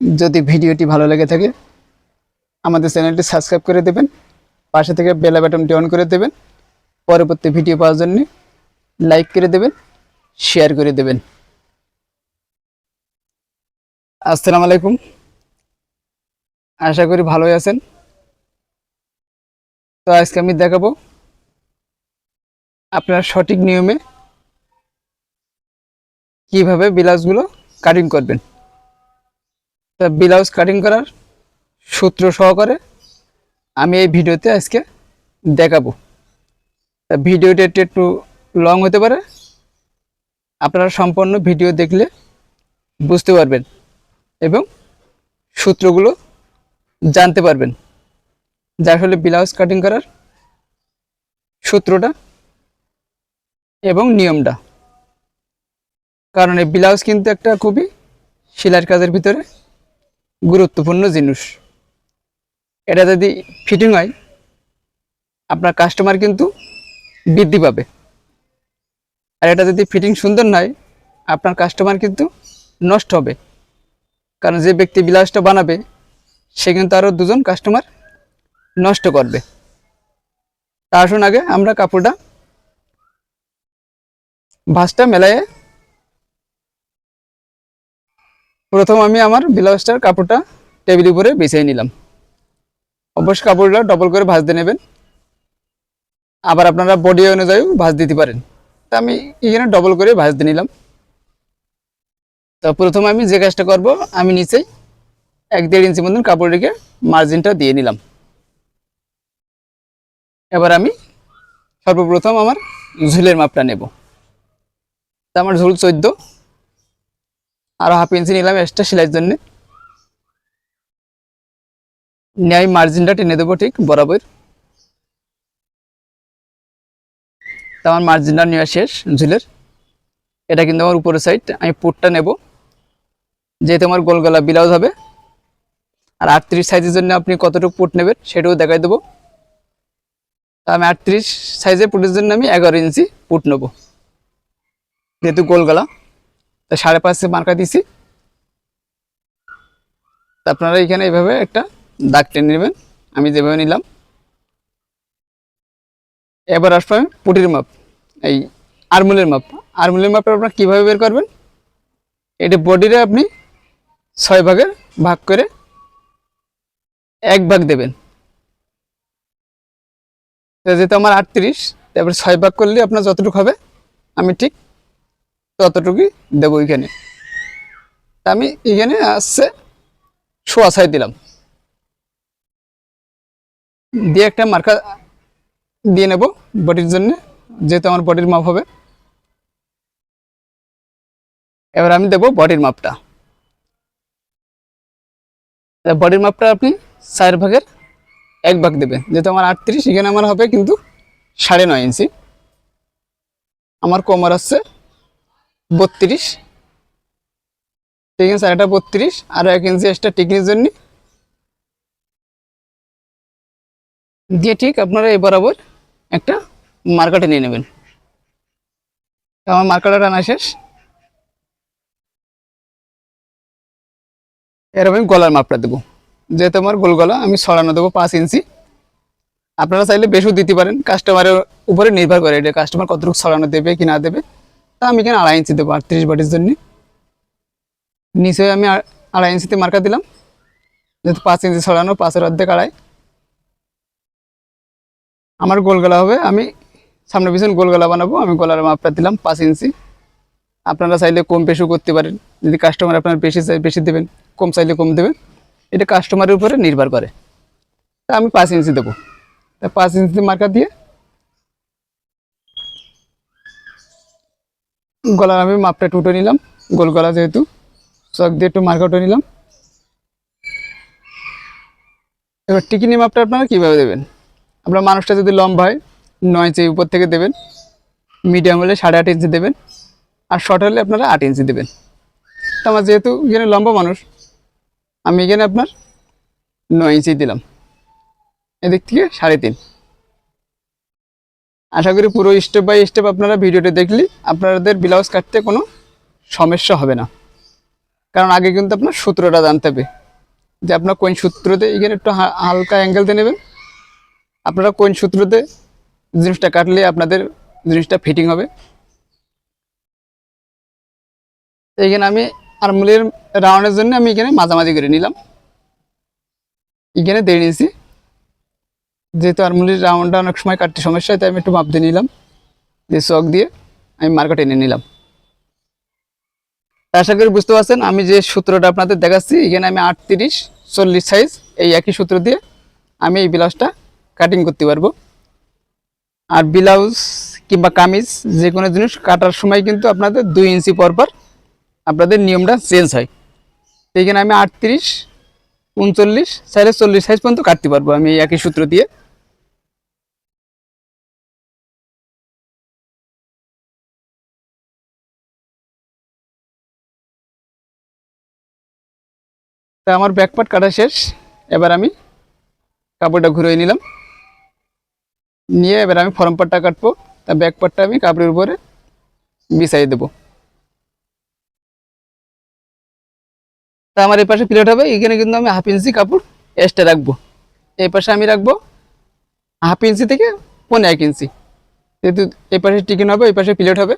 যদি ভিডিওটি ভালো লেগে থাকে, আমাদের চ্যানেলটি সাবস্ক্রাইব করে দেবেন, পাশে থেকে বেলা বাটনটি অন করে দেবেন, পরবর্তী ভিডিও পাওয়ার জন্য লাইক করে দেবেন, শেয়ার করে দেবেন। আসসালামু আলাইকুম। আশা করি ভালোই আছেন। তো আজকে আমি দেখাবো আপনার সঠিক নিয়মে কীভাবে ব্লাউজগুলো কাটিং করবেন। তা ব্লাউজ কাটিং করার সূত্র সহকারে আমি এই ভিডিওতে আজকে দেখাবো। তা ভিডিওটা একটু একটু লং হতে পারে। আপনারা সম্পূর্ণ ভিডিও দেখলে বুঝতে পারবেন এবং সূত্রগুলো জানতে পারবেন। যা আসলে ব্লাউজ কাটিং করার সূত্রটা এবং নিয়মটা। কারণ এই ব্লাউজ কিন্তু একটা খুবই সেলাইয়ের কাজের ভিতরে গুরুত্বপূর্ণ জিনিস। এটা যদি ফিটিং হয়, আপনার কাস্টমার কিন্তু বৃদ্ধি পাবে। আর এটা যদি ফিটিং সুন্দর নয়, আপনার কাস্টমার কিন্তু নষ্ট হবে। কারণ যে ব্যক্তি ব্লাউজটা বানাবে, সে কিন্তু আরও দুজন কাস্টমার নষ্ট করবে। তা আসুন আগে আমরা কাপড়টা ভাঁজটা মেলায় প্রথম আমি আমার ব্লাউজটার কাপড়টা টেবিলের উপরে বিছিয়ে নিলাম। অবশ্য কাপড়টা ডবল করে ভাঁজতে নেবেন। আবার আপনারা বডি অনুযায়ী ভাঁজ দিতে পারেন। তা আমি এখানে ডবল করে ভাঁজতে নিলাম। তো প্রথম আমি যে কাজটা করব, আমি নিচেই এক দেড় ইঞ্চি মতন কাপড় রেখে মার্জিনটা দিয়ে নিলাম। এবার আমি সর্বপ্রথম আমার ঝুলের মাপটা নেব। তা আমার ঝুল চোদ্দ আরও হাফ ইঞ্চি নিলাম এক্সট্রা সেলাইয়ের জন্য। নিয়ে আমি মার্জিনটা টেনে দেবো ঠিক, বরাবর। তা আমার মার্জিনটা নেওয়া শেষ, ঝুলের। এটা কিন্তু আমার উপরের সাইড আমি পুটটা নেব। যেহেতু আমার গোলগলা ব্লাউজ হবে। আর আটত্রিশ সাইজের জন্য আপনি কতটুকু পুট নেবেন সেটাও দেখাই দেবো। আমি আটত্রিশ সাইজের পুটের জন্য আমি এগারো ইঞ্চি পুট নেব। যেহেতু গোল গলা। তা সাড়ে পাঁচে মার্কা দিছি আপনারা এখানে এইভাবে একটা দাগ টেনে নেবেন। আমি যেভাবে নিলাম। এবার আসব আমি পুটির মাপ, এই আরমুলের মাপ। আরমুলের মাপটা আপনারা কীভাবে বের করবেন? এটা বডিরে আপনি ছয় ভাগের ভাগ করে এক ভাগ দেবেন। যেহেতু আমার আটত্রিশ, তারপরে ছয় ভাগ করলে আপনার যতটুকু হবে, আমি ঠিক ততটুকুই দেবো এখানে। আমি এখানে আসছে, শোয়া ছয় দিলাম। দিয়ে একটা মার্কা দিয়ে নেব বডির জন্য, যেহেতু আমার বডির মাপ হবে। এবার আমি দেব বডির মাপটা। বডির মাপটা আপনি চার ভাগের এক ভাগ দেবেন। যেহেতু আমার আটত্রিশ, এখানে আমার হবে কিন্তু সাড়ে নয় ইঞ্চি। আমার কোমর আসছে বত্রিশ। ঠিক আছে বত্রিশ, আর এক ইঞ্চি এক্সট্রা টিকনির জন্য। দিয়ে ঠিক আপনারা এই বরাবর একটা মার্কাটা নিয়ে নেবেন। আমার মার্কাটা টানা শেষ। এরকম গলার মাপটা দেবো। যেহেতু আমার গোল গলা, আমি সরানো দেবো পাঁচ ইঞ্চি। আপনারা চাইলে বেশিও দিতে পারেন। কাস্টমারের উপরে নির্ভর করে এটা কাস্টমার কতটুকু সরানো দেবে কি না দেবে। তা আমি এখানে আড়াই ইঞ্চি দেবো আটত্রিশ বাটির জন্য। নিচে আমি আড়াই ইঞ্চিতে মার্কা দিলাম। যেহেতু পাঁচ ইঞ্চি ছড়ানো, পাঁচের অর্ধেক আড়াই। আমার গোল গলা হবে, আমি সামনে পিছন গোল গলা বানাবো, আমি গলার মাপটা দিলাম পাঁচ ইঞ্চি। আপনারা চাইলে কম বেশিও করতে পারেন। যদি কাস্টমার আপনার বেশি চাই, বেশি দেবেন, কম চাইলে কম দেবেন। এটা কাস্টমারের উপরে নির্ভর করে। তা আমি পাঁচ ইঞ্চি দেবো। তা পাঁচ ইঞ্চি মার্কা দিয়ে গলার আমি মাপটা উঠে নিলাম, গোল গলা যেহেতু। চক দিয়ে একটু মার্কা উঠে নিলাম। এবার টিকিনি মাপটা আপনারা কীভাবে দেবেন? আপনার মানুষটা যদি লম্বা হয়, নয় ইঞ্চি উপর থেকে দেবেন, মিডিয়াম হলে সাড়ে আট ইঞ্চি দেবেন, আর শর্ট হলে আপনারা আট ইঞ্চি দেবেন। তো আমার যেহেতু এখানে লম্বা মানুষ, আমি এখানে আপনার নয় ইঞ্চি দিলাম। এদিক থেকে সাড়ে তিন। আশা করি পুরো স্টেপ বাই স্টেপ আপনারা ভিডিওটা দেখলে, আপনাদের ব্লাউজ কাটতে কোনো সমস্যা হবে না। কারণ আগে কিন্তু আপনার সূত্রটা জানতে হবে, যে আপনার কোন সূত্রতে এখানে একটু হালকা অ্যাঙ্গেলতে নেবেন। আপনারা কোন সূত্রতে জিনিসটা কাটলে আপনাদের জিনিসটা ফিটিং হবে। এইখানে আমি আরমুলের রাউন্ডের জন্য আমি এখানে মাঝামাঝি করে নিলাম। এখানে দেড় ইঞ্চি যেহেতু আরমুলির রাউন্ডটা অনেক সময় কাটতে সমস্যা হয়, তাই আমি একটু মাপ দিয়ে নিলাম। দিয়ে চক দিয়ে আমি মার্কেট এনে নিলাম। আশা করি বুঝতে পারছেন, আমি যে সূত্রটা আপনাদের দেখাচ্ছি, এখানে আমি আটত্রিশ, চল্লিশ সাইজ এই একই সূত্র দিয়ে আমি এই ব্লাউজটা কাটিং করতে পারব। আর ব্লাউজ কিংবা কামিজ, যে কোনো জিনিস কাটার সময় কিন্তু আপনাদের দুই ইঞ্চি পর পর আপনাদের নিয়মটা চেঞ্জ হয়। তো এখানে আমি আটত্রিশ, উনচল্লিশ চাইলে চল্লিশ সাইজ পর্যন্ত কাটতে পারব আমি একই সূত্র দিয়ে। তা আমার ব্যাকপার্ট কাটা শেষ। এবার আমি কাপড়টা ঘুরিয়ে নিলাম। নিয়ে এবার আমি ফরম পাটটা কাটবো। তা ব্যাক পার্টটা আমি কাপড়ের উপরে বিছাই দেবো। তা আমার এই পাশে প্লেট হবে। এখানে কিন্তু আমি হাফ ইঞ্চি কাপড় এক্সট্রা রাখব। এই পাশে আমি রাখব হাফ ইঞ্চি থেকে পনেরো এক ইঞ্চি। যেহেতু এই পাশে টিকিন হবে এই পাশে প্লেট হবে।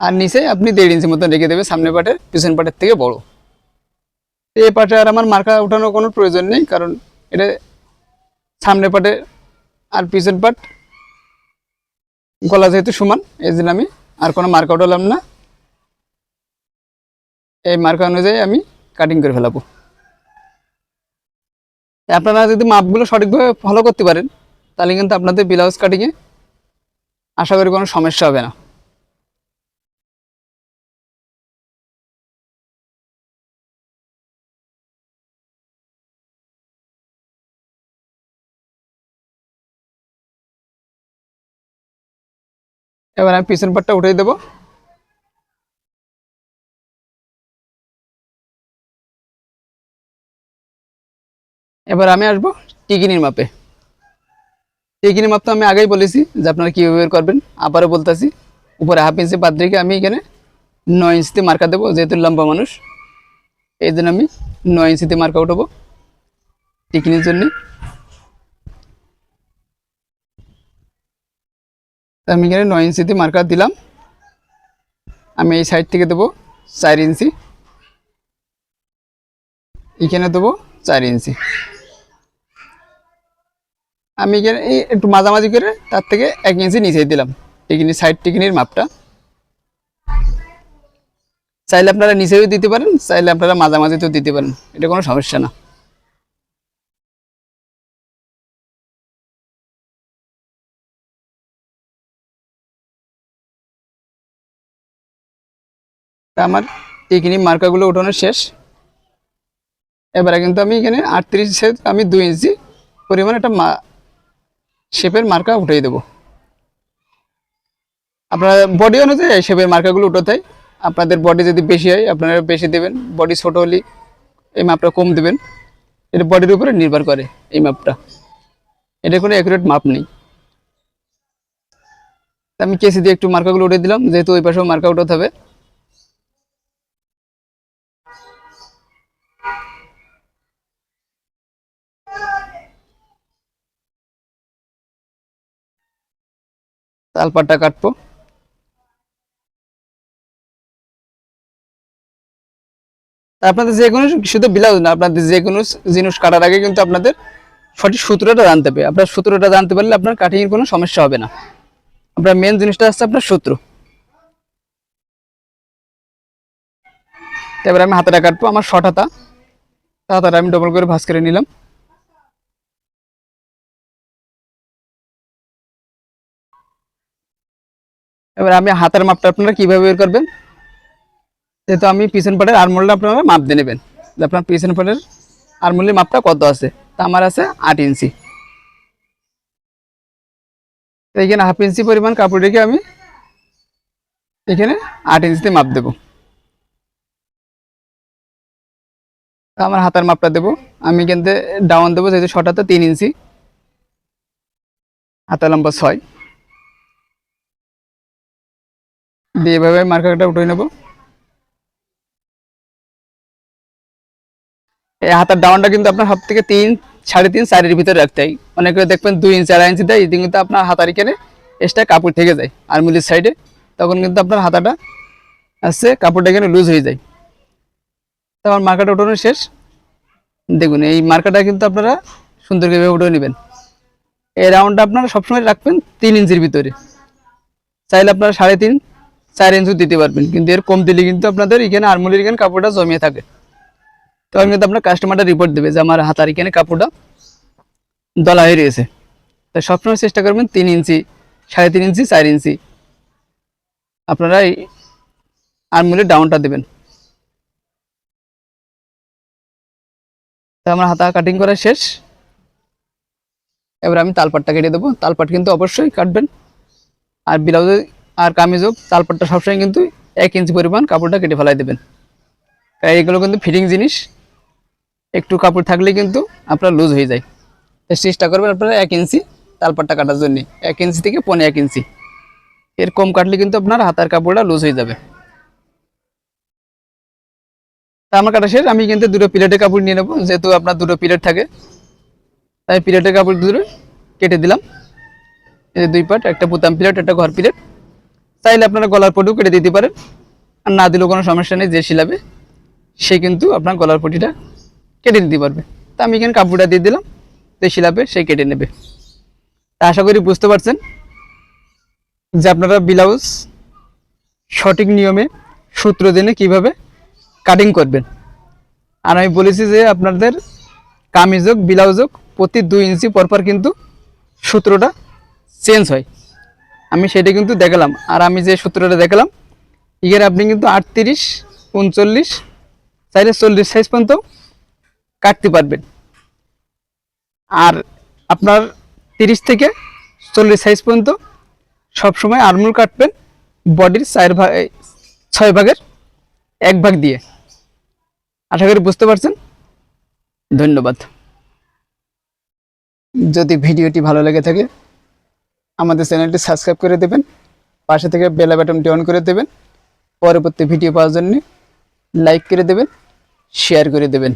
আর নিচে আপনি দেড় ইঞ্চি মতন রেখে দেবে সামনে পাটের, পিছন পাটের থেকে বড়। এই পাটে আর আমার মার্কা ওঠানোর কোনো প্রয়োজন নেই, কারণ এটা সামনে পাটে আর পিছন পাট গলা যেহেতু সমান, এই জন্য আমি আর কোনো মার্কা উঠালাম না। এই মার্কা অনুযায়ী আমি কাটিং করে ফেলাবো। আপনারা যদি মাপগুলো সঠিকভাবে ফলো করতে পারেন, তাহলে কিন্তু আপনাদের ব্লাউজ কাটিংয়ে আশা করি কোনো সমস্যা হবে না। এবার আমি পিছন পাটটা উঠিয়ে দেবো। এবার আমি আসব টিকিনির মাপে। টিকিনির মাপ তো আমি আগেই বলেছি যে আপনারা কীভাবে করবেন। আবারও বলতেছি, উপরে হাফ ইঞ্চি বাদ রেখে আমি এখানে নয় ইঞ্চিতে মার্কা দেবো, যেহেতু লম্বা মানুষ। এই জন্য আমি নয় ইঞ্চিতে মার্কা উঠাবো টিকিনির জন্যে। আমি এখানে নয় ইঞ্চিতে মার্কার দিলাম। আমি এই সাইড থেকে দেবো চার ইঞ্চি। এখানে দেবো চার ইঞ্চি। আমি এখানে এই একটু মাঝামাঝি করে তার থেকে এক ইঞ্চি নিচে দিলাম। টিকিনি সাইড টিকিনির মাপটা। চাইলে আপনারা নিচেও দিতে পারেন, চাইলে আপনারা মাঝামাঝিতেও দিতে পারেন। এটা কোনো সমস্যা না। আমার টিকিনি মার্কাগুলো উঠানো শেষ। এবারে কিন্তু আমি এখানে আটত্রিশ আমি দুই ইঞ্চি পরিমাণ একটা মা শেপের মার্কা উঠিয়ে দেবো। আপনার বডি অনুযায়ী শেপের মার্কাগুলো উঠোতে আপনাদের বডি যদি বেশি হয়, আপনারা বেশি দেবেন। বডি ছোটো হলে এই মাপটা কম দেবেন। এটা বডির উপরে নির্ভর করে এই মাপটা। এটা কোনো অ্যাকুরেট মাপ নেই। আমি কেসি দিয়ে একটু মার্কাগুলো উঠে দিলাম, যেহেতু ওই পাশেও মার্কা উঠাতে হবে। তালপাটটা কাটবো। আপনাদের যে কোনো শুধু ব্লাউজ না, আপনাদের যে কোনো জিনিস কাটার আগে কিন্তু আপনাদের সঠিক সূত্রটা জানতে হবে। আপনার সূত্রটা জানতে পারলে আপনার কাটিংয়ের কোনো সমস্যা হবে না। আপনার মেন জিনিসটা হচ্ছে আপনার সূত্র। এবার আমি হাতাটা কাটবো, আমার শর্ট হাতা। হাতাটা আমি ডবল করে ভাঁজ করে নিলাম। এবার আমি হাতের মাপটা আপনারা কীভাবে বের করবেন? যেহেতু আমি পিছন পাটের আরমোলটা আপনারা মাপ দিয়ে নেবেন। আপনার পিছন পাটের আরমোলের মাপটা কত আছে? তা আমার আছে আট ইঞ্চি। তো এখানে হাফ ইঞ্চি পরিমাণ কাপড় রেখে আমি এখানে আট ইঞ্চিতে মাপ দেব। আমার হাতার মাপটা দেবো। আমি থেকে ডাউন দেবো, যেহেতু শটাতে তিন ইঞ্চি। হাতা লম্বা ছয়। দিয়ে এভাবে মার্কারটা উঠে নেব। এই হাতার ডাউনটা কিন্তু আপনার হাত থেকে তিন, সাড়ে তিন, চারের ভিতরে রাখতে হয়। অনেকে দেখবেন দুই ইঞ্চি আড়াই ইঞ্চি দেয় কিন্তু আপনার হাতার এখানে এক্সট্রা কাপড় থেকে যায় আর্মিলির সাইডে তখন কিন্তু আপনার হাতাটা আসছে কাপড়টা এখানে লুজ হয়ে যায়। তো আমার মার্কাটা উঠানো শেষ। দেখুন, এই মার্কাটা কিন্তু আপনারা সুন্দর করে উঠে নেবেন। এই রাউন্ডটা আপনারা সবসময় রাখবেন তিন ইঞ্চির ভিতরে। চাইলে আপনারা সাড়ে তিন চার ইঞ্চি দিতে পারবেন। কিন্তু এর কম দিলে কিন্তু আপনাদের এখানে আরমুলির এখানে কাপড়টা জমিয়ে থাকে। তখন কিন্তু আপনার কাস্টমারটা রিপোর্ট দেবে যে আমার হাতার এখানে কাপড়টা দলা হয়ে রয়েছে। তাই সবসময় চেষ্টা করবেন তিন ইঞ্চি, সাড়ে তিন ইঞ্চি, চার ইঞ্চি। আপনারা এই আরমুলির ডাউনটা দেবেন। তো আমার হাতা কাটিং করা শেষ। এবার আমি তালপাটটা কেটে দেবো। তালপাট কিন্তু অবশ্যই কাটবেন। আর ব্লাউজে আর কামিজও তালপাটটা সবসময় কিন্তু এক ইঞ্চি পরিমাণ কাপড়টা কেটে ফেলাই দেবেন। তাই এগুলো কিন্তু ফিটিং জিনিস। একটু কাপড় থাকলে কিন্তু আপনার লুজ হয়ে যায়। তো চেষ্টা করবেন আপনারা এক ইঞ্চি তালপাটটা কাটার জন্য। এক ইঞ্চি থেকে পনেরো এক ইঞ্চি এর কম কাটলে কিন্তু আপনার হাতার কাপড়টা লুজ হয়ে যাবে। তা আমার কাটা শেষ। আমি কিন্তু দুটো প্লেটের কাপড় নিয়ে নেব। যেহেতু আপনার দুটো প্লেট থাকে, তাই প্লেটের কাপড় দুটো কেটে দিলাম। এই দুই পাট একটা বুতাম প্লেট, একটা ঘর প্লেট। চাইলে আপনারা গলার পটিও কেটে দিতে পারেন। আর না দিলেও কোনো সমস্যা নেই, যে শিলাবে, সে কিন্তু আপনার গলার পটিটা কেটে দিতে পারবে। তা আমি এখানে কাপড়টা দিয়ে দিলাম, যে শিলাবে, সে কেটে নেবে। তা আশা করি বুঝতে পারছেন যে আপনারা ব্লাউজ সঠিক নিয়মে, সূত্র জেনে কীভাবে কাটিং করবেন। আর আমি বলেছি যে আপনাদের কামিজ হোক, ব্লাউজ হোক, প্রতি দুই ইঞ্চি পরপর কিন্তু সূত্রটা চেঞ্জ হয়। আমি সেটা কিন্তু দেখালাম। আর আমি যে সূত্রটা দেখালাম এখানে আপনি কিন্তু আটত্রিশ, উনচল্লিশ, চাইলে চল্লিশ সাইজ পর্যন্ত কাটতে পারবেন। আর আপনার তিরিশ থেকে চল্লিশ সাইজ পর্যন্ত সবসময় আরমুল কাটবেন বডির চার ভাগ ছয় ভাগের এক ভাগ দিয়ে। আশা করি বুঝতে পারছেন? ধন্যবাদ। যদি ভিডিওটি ভালো লেগে থাকে আমাদের চ্যানেলটি সাবস্ক্রাইব করে দেবেন, পাশে থেকে বেলা বাটনটি অন করে দেবেন, পরবর্তী ভিডিও পাওয়ার জন্য লাইক করে দেবেন, শেয়ার করে দেবেন।